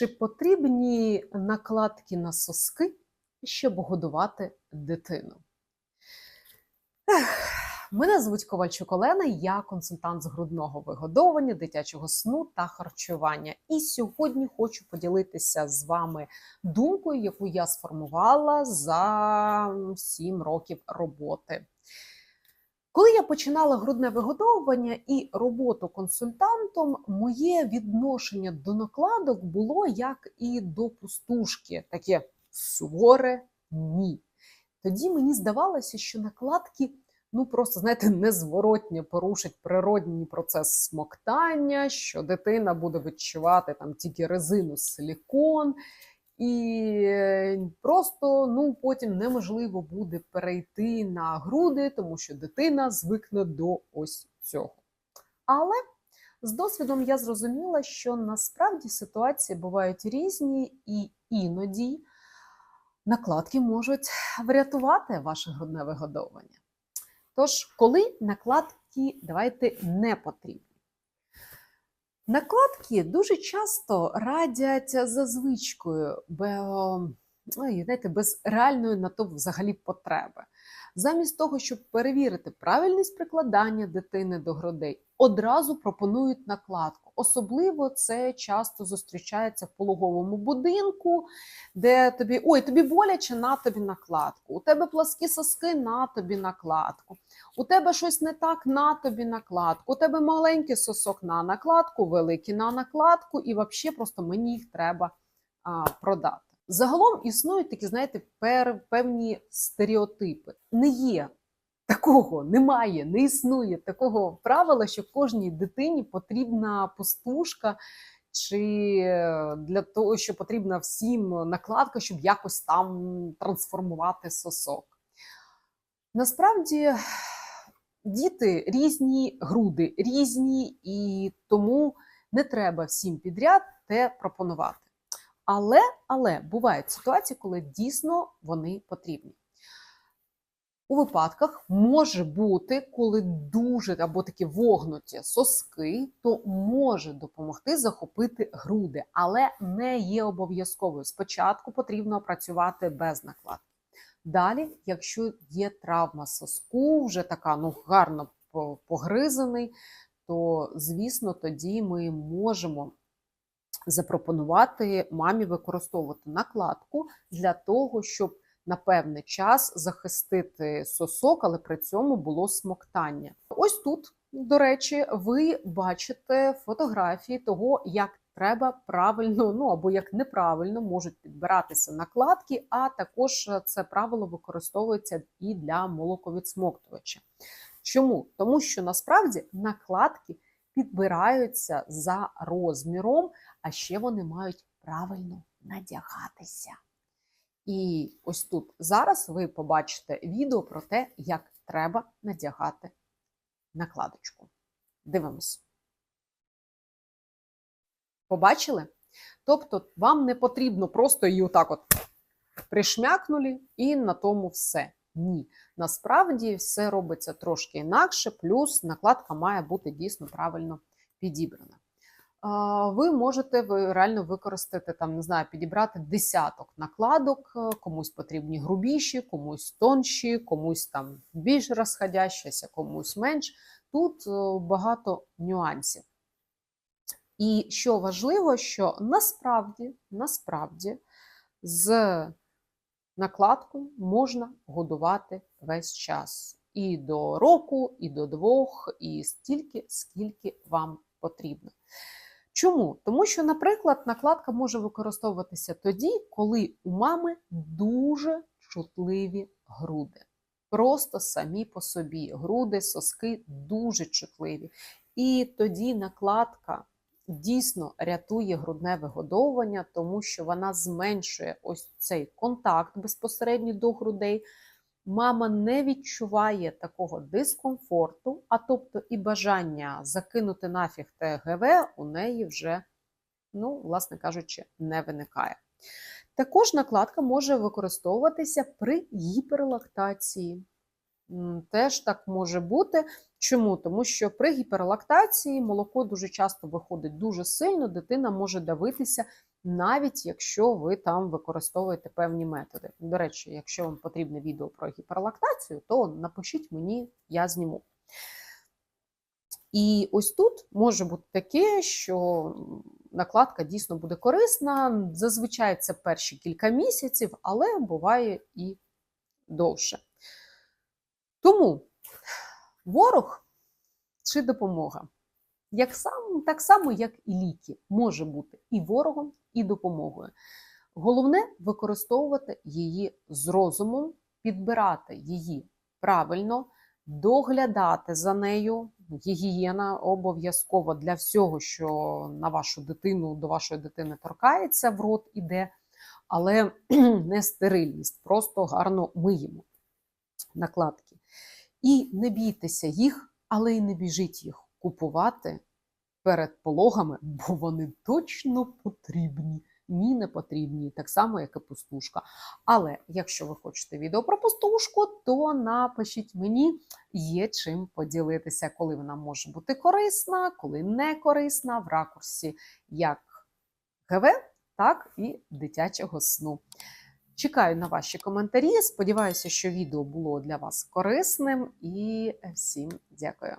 Чи потрібні накладки на соски, щоб годувати дитину? Ех, Мене звуть Ковальчук Олена, я консультант з грудного вигодовування, дитячого сну та харчування. І сьогодні хочу поділитися з вами думкою, яку я сформувала за 7 років роботи. Коли я починала грудне вигодовування і роботу консультантом, моє відношення до накладок було як і до пустушки, таке суворе ні. Тоді мені здавалося, що накладки ну просто знаєте, незворотньо порушить природній процес смоктання, що дитина буде відчувати там тільки резину силікон. І е, просто ну потім неможливо буде перейти на груди, тому що дитина звикне до ось цього. Але з досвідом я зрозуміла, що насправді ситуації бувають різні, і іноді накладки можуть врятувати ваше грудне вигодовування. Тож, коли накладки давайте не потрібні. Накладки дуже часто радять за звичкою, бо, ну, знаєте, без реальної на то взагалі потреби. Замість того, щоб перевірити правильність прикладання дитини до грудей, одразу пропонують накладку. Особливо це часто зустрічається в пологовому будинку, де тобі ой, тобі боляче на тобі накладку. У тебе пласкі соски на тобі накладку. У тебе щось не так на тобі накладку. У тебе маленький сосок на накладку, великий на накладку, і взагалі просто мені їх треба а, продати. Загалом існують такі, знаєте, пер, певні стереотипи. Не є такого, немає, не існує такого правила, що кожній дитині потрібна пустушка, чи для того, що потрібна всім накладка, щоб якось там трансформувати сосок. Насправді діти різні, груди різні, і тому не треба всім підряд те пропонувати. Але, але бувають ситуації, коли дійсно вони потрібні. У випадках може бути, коли дуже або такі вогнуті соски, то може допомогти захопити груди, але не є обов'язковою. Спочатку потрібно опрацювати без накладки. Далі, якщо є травма соску, вже така ну гарно погризаний, то звісно тоді ми можемо запропонувати мамі використовувати накладку для того, щоб на певний час захистити сосок, але при цьому було смоктання. Ось тут, до речі, ви бачите фотографії того, як треба правильно, ну або як неправильно можуть підбиратися накладки, а також це правило використовується і для молоковідсмоктувача. Чому? Тому що насправді накладки підбираються за розміром, а ще вони мають правильно надягатися. І ось тут зараз ви побачите відео про те, як треба надягати накладочку. Дивимось. Побачили? Тобто, вам не потрібно просто її отак от пришмякнули і на тому все. Ні. Насправді все робиться трошки інакше, плюс накладка має бути дійсно правильно підібрана. Ви можете реально використати там, не знаю, підібрати десяток накладок, комусь потрібні грубіші, комусь тонші, комусь там більш розходящіся, комусь менш. Тут багато нюансів. І що важливо, що насправді, насправді з накладкою можна годувати весь час. І до року, і до двох, і стільки, скільки вам потрібно. Чому? Тому що, наприклад, накладка може використовуватися тоді, коли у мами дуже чутливі груди. Просто самі по собі. Груди, соски дуже чутливі. І тоді накладка дійсно рятує грудне вигодовування, тому що вона зменшує ось цей контакт безпосередньо до грудей. Мама не відчуває такого дискомфорту, а тобто і бажання закинути нафіг ТГВ у неї вже, ну, власне кажучи, не виникає. Також накладка може використовуватися при гіперлактації. Теж так може бути. Чому? Тому що при гіперлактації молоко дуже часто виходить дуже сильно, дитина може давитися навіть якщо ви там використовуєте певні методи. До речі, якщо вам потрібне відео про гіперлактацію, то напишіть мені, я зніму. І ось тут може бути таке, що накладка дійсно буде корисна. Зазвичай це перші кілька місяців, але буває і довше. Тому ворог чи допомога. Як сам, так само, як і ліки, може бути і ворогом, і допомогою. Головне використовувати її з розумом, підбирати її правильно, доглядати за нею. Гігієна обов'язково для всього, що на вашу дитину, до вашої дитини торкається, в рот іде, але не стерильність, просто гарно миємо накладки. І не бійтеся їх, але й не біжіть їх купувати перед пологами, бо вони точно потрібні. Ні, не потрібні, так само, як і пустушка. Але якщо ви хочете відео про пустушку, то напишіть мені, є чим поділитися, коли вона може бути корисна, коли не корисна, в ракурсі як ГВ, так і дитячого сну. Чекаю на ваші коментарі. Сподіваюся, що відео було для вас корисним і всім дякую.